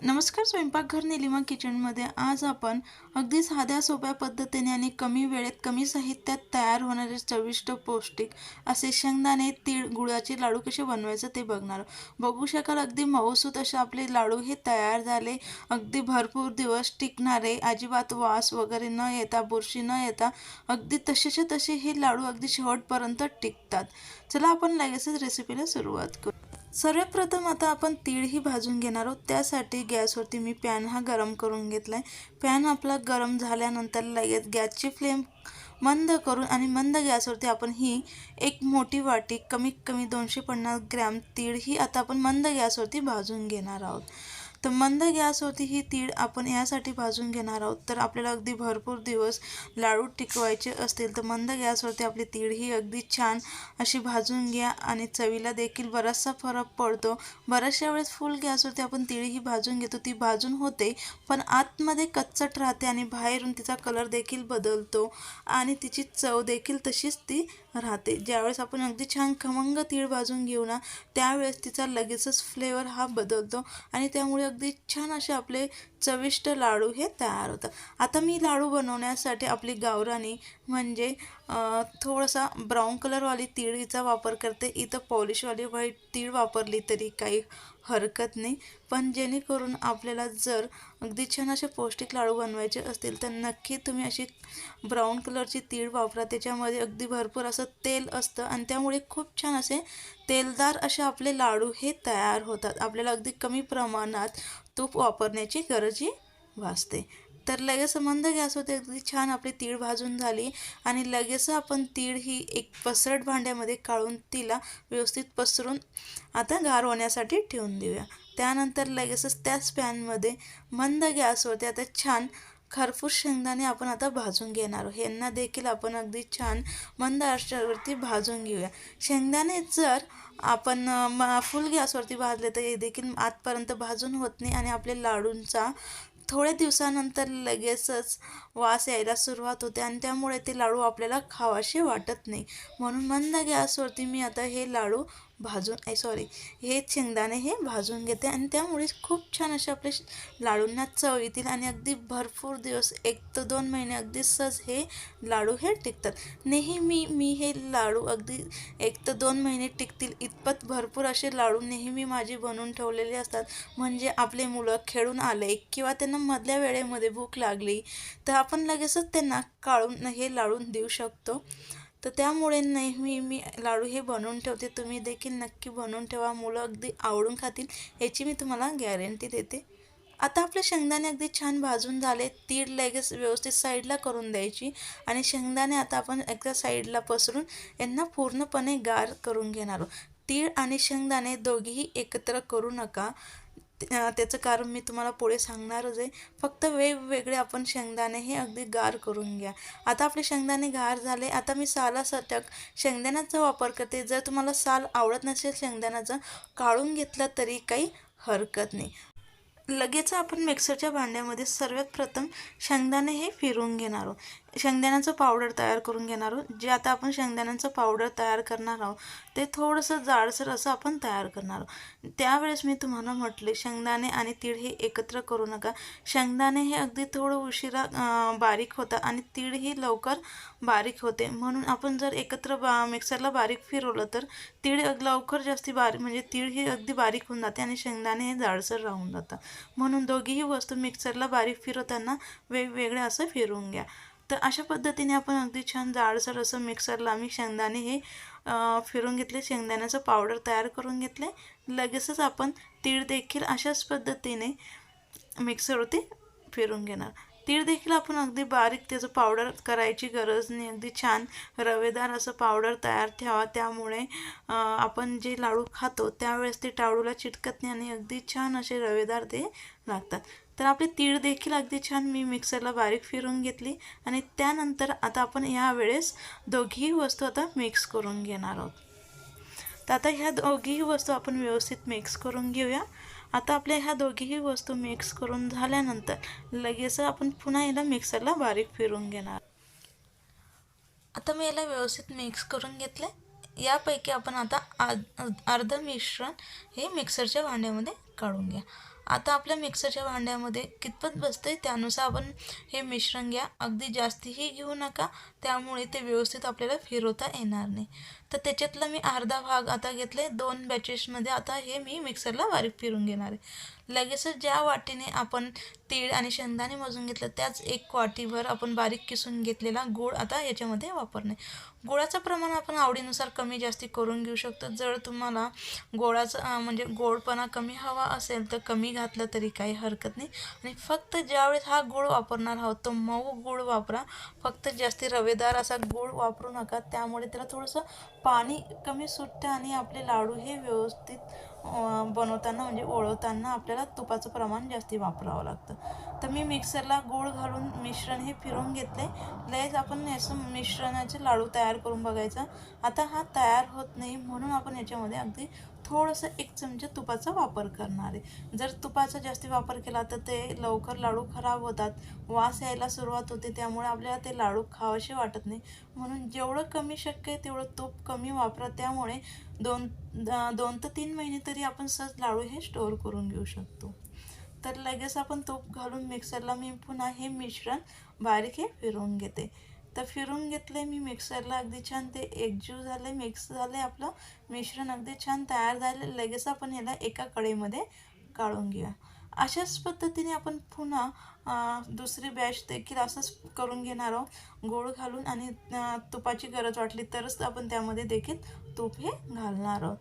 नमस्कार स्वयंपाकघर निलिमा किचनमध्ये आज आपण अगदी साध्या सोप्या पद्धतीने आणि कमी वेळेत कमी साहित्यात तयार होणारे चविष्ट पौष्टिक असे शेंगदाणे तीळ गुळाचे लाडू कसे बनवायचे ते बघणार बघू शकाल अगदी मऊसूत असे आपले लाडू हे तयार झाले. अगदी भरपूर दिवस टिकणारे अजिबात वास वगैरे न येता बुरशी न येता अगदी तसेच्या तसे हे लाडू अगदी शेवटपर्यंत टिकतात. चला आपण लगेचच रेसिपीला सुरुवात करू. सर्वात प्रथम आता आपण तीळही भाजून घेणार आहोत. त्यासाठी गॅसवरती मी पॅन हा गरम करून घेतला आहे पॅन आपला गरम झाल्यानंतर लगेच गॅसची फ्लेम मंद करून आणि मंद गॅसवरती आपण ही एक मोठी वाटी कमीत कमी दोनशे पन्नास ग्रॅम तीळ ही आता आपण मंद गॅसवरती भाजून घेणार आहोत. तर मंद गॅसवरती ही तीळ आपण यासाठी भाजून घेणार आहोत. तर आपल्याला अगदी भरपूर दिवस लाडू टिकवायचे असतील तर मंद गॅसवरती आपली तीळ ही अगदी छान अशी भाजून घ्या आणि चवीला देखील बराचसा फरक पडतो. बऱ्याचशा वेळेस फुल गॅसवरती आपण तीळ ही भाजून घेतो. ती भाजून होते पण आतमध्ये कच्चट राहते आणि बाहेरून तिचा कलर देखील बदलतो आणि तिची चव देखील तशीच ती राहते. ज्यावेळेस आपण अगदी छान खमंग तीळ भाजून घेऊ ना त्यावेळेस तिचा लगेचच फ्लेवर हा बदलतो आणि त्यामुळे अगदी छान असे आपले चविष्ट लाडू हे तयार होतात. आता मी लाडू बनवण्यासाठी आपली गावरानी म्हणजे थोडासा ब्राऊन कलरवाली तिळीचा वापर करते. इथं पॉलिशवाली व्हाईट तीळ वापरली तरी काही हरकत नाही. पण जेणेकरून आपल्याला जर अगदी छान असे पौष्टिक लाडू बनवायचे असतील तर नक्की तुम्ही अशी ब्राऊन कलरची तीळ वापरा. त्याच्यामध्ये अगदी भरपूर असं तेल असतं आणि त्यामुळे खूप छान असे तेलदार असे आपले लाडू हे तयार होतात. आपल्याला अगदी कमी प्रमाणात तूप वापरण्याची गरजही भासते. तर लगेच मंद गॅसवरती अगदी छान आपली तीळ भाजून झाली आणि लगेच आपण तीळ ही एक पसरट भांड्यामध्ये काढून तिला व्यवस्थित पसरून आता गार होण्यासाठी ठेवून देऊया. त्यानंतर लगेचच त्याच पॅनमध्ये मंद गॅसवरती आता छान खरपूस शेंगदाणे आपण आता भाजून घेणार आहोत. यांना देखील आपण अगदी छान मंद आचेवरती भाजून घेऊया. शेंगदाणे जर आपण फुल गॅसवरती भाजले तर हे देखील आतपर्यंत भाजून होत नाही आणि आपले लाडूंचा थोड्या दिवसानंतर लगेचच वास यायला सुरुवात होते आणि त्यामुळे ते लाडू आपल्याला खावासे वाटत नाही. म्हणून मंद गॅसवरती मी आता हे लाडू भाजून ए सॉरी हे शेंगदाणे हे भाजून घेते आणि त्यामुळे खूप छान असे आपले लाडूंना चव येतील आणि अगदी भरपूर दिवस एक तर दोन महिने अगदी सहज हे लाडू हे टिकतात. नेहमी मी हे लाडू अगदी एक तर दोन महिने टिकतील इतपत भरपूर असे लाडू नेहमी माझी बनवून ठेवलेले असतात. म्हणजे आपले मुलं खेळून आले किंवा त्यांना मधल्या वेळेमध्ये भूक लागली तर आपण लगेचच त्यांना काढून हे लाडून देऊ शकतो. तर त्यामुळे नेहमी मी लाडू हे बनवून ठेवते. तुम्ही देखील नक्की बनवून ठेवा. मुलं अगदी आवडून खातील याची मी तुम्हाला गॅरंटी देते. आता आपले शेंगदाणे अगदी छान भाजून झाले. तीळ लगेच व्यवस्थित साईडला करून द्यायची आणि शेंगदाणे आता आपण एकदा साईडला पसरून यांना पूर्णपणे गार करून घेणार तीळ आणि शेंगदाणे दोघेही एकत्र करू नका. त्याचं कारण मी तुम्हाला पुढे सांगणारच आहे. फक्त वेगवेगळे आपण शेंगदाणे हे अगदी गार करून घ्या. आता आपले शेंगदाणे गार झाले. आता मी सालासटक शेंगदाण्याचा वापर करते. जर तुम्हाला साल आवडत नसेल शेंगदाण्याचा काढून घेतलं तरी काही हरकत नाही. लगेच आपण मिक्सरच्या भांड्यामध्ये सर्वात प्रथम शेंगदाणे हे फिरून घेणार आहोत. शेंगदाण्याचं पावडर तयार करून घेणार आहोत. जे आता आपण शेंगदाण्याचं पावडर तयार करणार आहोत ते थोडंसं जाडसर असं आपण तयार करणार आहोत. त्यावेळेस मी तुम्हाला म्हटले शेंगदाणे आणि तीळ हे एकत्र करू नका. शेंगदाणे हे अगदी थोडं उशिरा बारीक होतात आणि तीळ ही लवकर बारीक होते. म्हणून आपण जर एकत्र बा मिक्सरला बारीक फिरवलं तर तीळ लवकर जास्ती बारीक म्हणजे तीळ ही अगदी बारीक होऊन जाते आणि शेंगदाणे हे जाडसर राहून जातात. म्हणून दोघीही वस्तू मिक्सरला बारीक फिरवताना वेगवेगळ्या असं फिरवून घ्या. तर अशा पद्धतीने आपण अगदी छान जाडसर असं मिक्सरला आम्ही शेंगदाणे हे फिरून घेतले. शेंगदाण्याचं पावडर तयार करून घेतले. लगेचच आपण तीळ देखील अशाच पद्धतीने मिक्सरवरती फिरून घेणार. तीळ देखील आपण अगदी बारीक त्याचं पावडर करायची गरज नाही. अगदी छान रवेदार असं पावडर तयार ठेवा. त्यामुळे आपण जे लाडू खातो त्यावेळेस ते टाळूला चिटकत नाही आणि अगदी छान असे रवेदार ते लागतात. तर आपले तीळ देखील अगदी छान मी मिक्सरला बारीक फिरून घेतली आणि त्यानंतर आता आपण यावेळेस दोघीही वस्तू आता मिक्स करून घेणार आहोत. तर आता ह्या दोघीही वस्तू आपण व्यवस्थित मिक्स करून घेऊया. आता आपल्या ह्या दोघीही वस्तू मिक्स करून झाल्यानंतर लगेच आपण पुन्हा याला मिक्सरला बारीक फिरून घेणार. आता मी याला व्यवस्थित मिक्स करून घेतले यापैकी आपण आता अर्ध मिश्रण हे मिक्सरच्या भांड्यामध्ये काढून घ्या. आता आपल्या मिक्सरच्या भांड्यामध्ये कितपत बसतं आहे त्यानुसार आपण हे मिश्रण घ्या. अगदी जास्तीही घेऊ नका त्यामुळे ते व्यवस्थित आपल्याला फिरवता येणार नाही. तर त्याच्यातला मी अर्धा भाग आता घेतले दोन बॅचेसमध्ये आता हे मी मिक्सरला बारीक फिरून घेणार आहे. लगेचच ज्या वाटीने आपण तीळ आणि शेंगदाणे मजून घेतलं त्याच एक वाटीभर आपण बारीक किसून घेतलेला गूळ आता याच्यामध्ये वापरणे गुळाचं प्रमाण आपण आवडीनुसार कमी जास्ती करून घेऊ शकतो. जर तुम्हाला गोळाचं म्हणजे गोडपणा कमी हवा असेल तर कमी घातलं तरी काही हरकत नाही. आणि फक्त ज्यावेळेस हा गूळ वापरणार आहोत तो मऊ गूळ वापरा. फक्त जास्ती रवेदार असा गूळ वापरू नका. त्यामुळे त्याला थोडंसं पाणी कमी सुटतं आणि आपले लाडू हे व्यवस्थित बनवताना म्हणजे ओळवताना आपल्याला तुपाचं प्रमाण जास्ती वापरावं लागतं. तर मी मिक्सरला गूळ घालून मिश्रण हे फिरवून घेतले. लगेच आपण याचं मिश्रणाचे लाडू तयार करून बघायचा. आता हा तयार होत नाही म्हणून आपण याच्यामध्ये अगदी थोडंसं एक चमचा तुपाचा वापर करणार आहे. जर तुपाचा जास्ती वापर केला तर ते लवकर लाडू खराब होतात. वास यायला सुरुवात होते त्यामुळे आपल्याला ते लाडू खावेसे वाटत नाही. म्हणून जेवढं कमी शक्य आहे तेवढं तूप कमी वापरा. त्यामुळे दोन दोन ते तीन महिने तरी आपण सहज लाडू हे स्टोअर करून घेऊ शकतो. तर लगेच आपण तूप घालून मिक्सरला मी पुन्हा हे मिश्रण बारीक हे फिरवून घेते. तर फिरून घेतले मी मिक्सरला अगदी छान ते एकजीव झाले मिक्स झाले आपलं. मिश्रण अगदी छान तयार झाले लगेच आपण याला एका कढईमध्ये काढून घेऊया. अशाच पद्धतीने आपण पुन्हा दुसरी बॅच देखील असंच करून घेणार आहोत. गोड घालून आणि तुपाची गरज वाटली तरच आपण त्यामध्ये देखील तूप हे घालणार आहोत.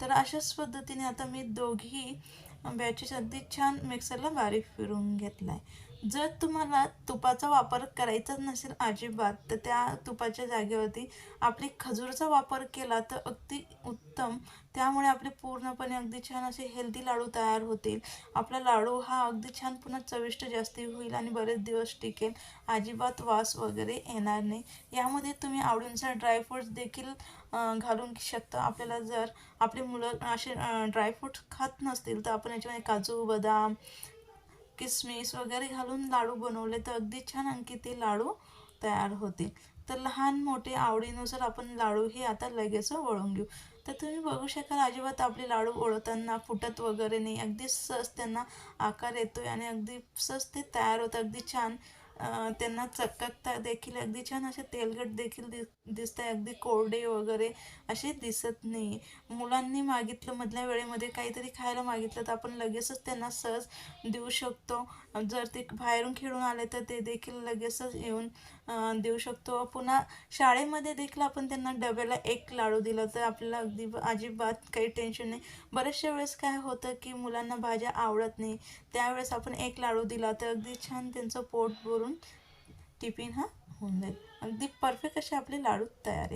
तर अशाच पद्धतीने आता मी दोघी बॅचेस अगदी छान मिक्सरला बारीक फिरून घेतला आहे जर तुम्हाला तुपाचा वापर करायचाच नसेल अजिबात तर त्या तुपाच्या जागेवरती आपली खजूरचा वापर केला तर अगदी उत्तम. त्यामुळे आपले पूर्णपणे अगदी छान असे हेल्दी लाडू तयार होतील. आपला लाडू हा अगदी छान पुन्हा चविष्ट जास्ती होईल आणि बरेच दिवस टिकेल. अजिबात वास वगैरे येणार नाही. यामध्ये तुम्ही आवडीनुसार ड्रायफ्रूट्स देखील घालून शकता. आपल्याला जर आपली मुलं असे ड्रायफ्रूट्स खात नसतील तर आपण याच्यामध्ये काजू बदाम किसमिस वगैरे घालून लाडू बनवले तर अगदी छान आणखी ते लाडू तयार होतील. तर लहान मोठे आवडीनुसार आपण लाडू हे आता लगेच वळून घेऊ. तर तुम्ही बघू शकाल अजिबात आपले लाडू ओळताना फुटत वगैरे नाही. अगदी सहज त्यांना आकार येतोय आणि अगदी सहज ते तयार होतं अगदी छान त्यांना चककता देखील अगदी छान असे तेलकट देखील दिस दिसत आहे अगदी कोरडे वगैरे असे दिसत नाही. मुलांनी मागितलं मधल्या वेळेमध्ये काहीतरी खायला मागितलं तर आपण लगेचच त्यांना सहज देऊ शकतो. जर ते बाहेरून खेळून आले तर ते देखील लगेचच येऊन देऊ शकतो. पुन्हा शाळेमध्ये देखील आपण त्यांना डब्याला एक लाडू दिला तर आपल्याला अगदी अजिबात काही टेन्शन नाही. बऱ्याचशा वेळेस काय होतं की मुलांना भाज्या आवडत नाही. त्यावेळेस आपण एक लाडू दिला तर अगदी छान त्यांचं पोट भरून टिफिन हा होऊन जाईल. अगदी परफेक्ट असे आपले लाडू तयार आहे